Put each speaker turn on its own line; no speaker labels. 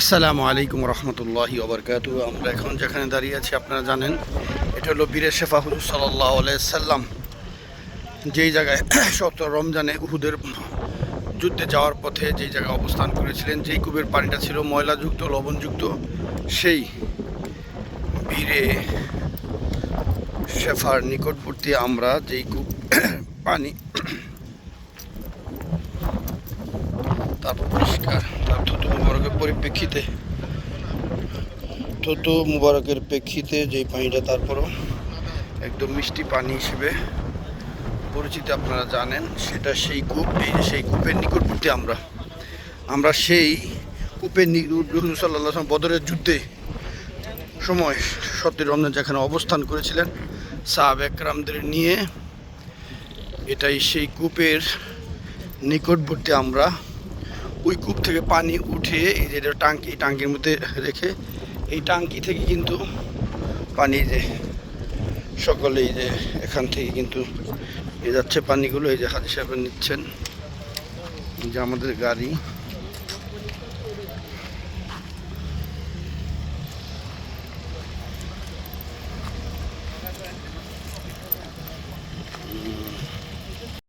আসসালামু আলাইকুম রহমতুল্লাহি ওবরকাতু আমরা এখন যেখানে দাঁড়িয়ে আছি, আপনারা জানেন, এটা হলো বীরের শেফা হুজুর সাল্লাহ সাল্লাম যেই জায়গায় শত রমজানে উহুদের যুদ্ধে যাওয়ার পথে যেই জায়গায় অবস্থান করেছিলেন, যেই কূপের পানিটা ছিল ময়লাযুক্ত, লবণযুক্ত, সেই বীরে শেফার নিকটবর্তী আমরা যেই কূপ পানি তারপর পরিষ্কার থুতু মুবারকের পরিপ্রেক্ষিতে। থুতু মুবারকের প্রেক্ষিতে যেই পানিটা তারপরও একদম মিষ্টি পানি হিসেবে পরিচিত আপনারা জানেন, সেটা সেই কূপ সেই কূপের নিকটবর্তী আমরা। আমরা সেই কূপের সাল্লাহ বদরের যুদ্ধে সময় সত্যি রমজান যেখানে অবস্থান করেছিলেন, সাহাব একরামদের নিয়ে, এটাই সেই কূপের নিকটবর্তী আমরা। ওই কূপ থেকে পানি উঠে এই যে টাঙ্কি টাঙ্কির মধ্যে রেখে এই টাঙ্কি থেকে কিন্তু পানি যে সকলে এই যে এখান থেকে কিন্তু এ যাচ্ছে পানিগুলো। এই যে হাজি সাহেব নিচ্ছেন। যে আমাদের গাড়ি।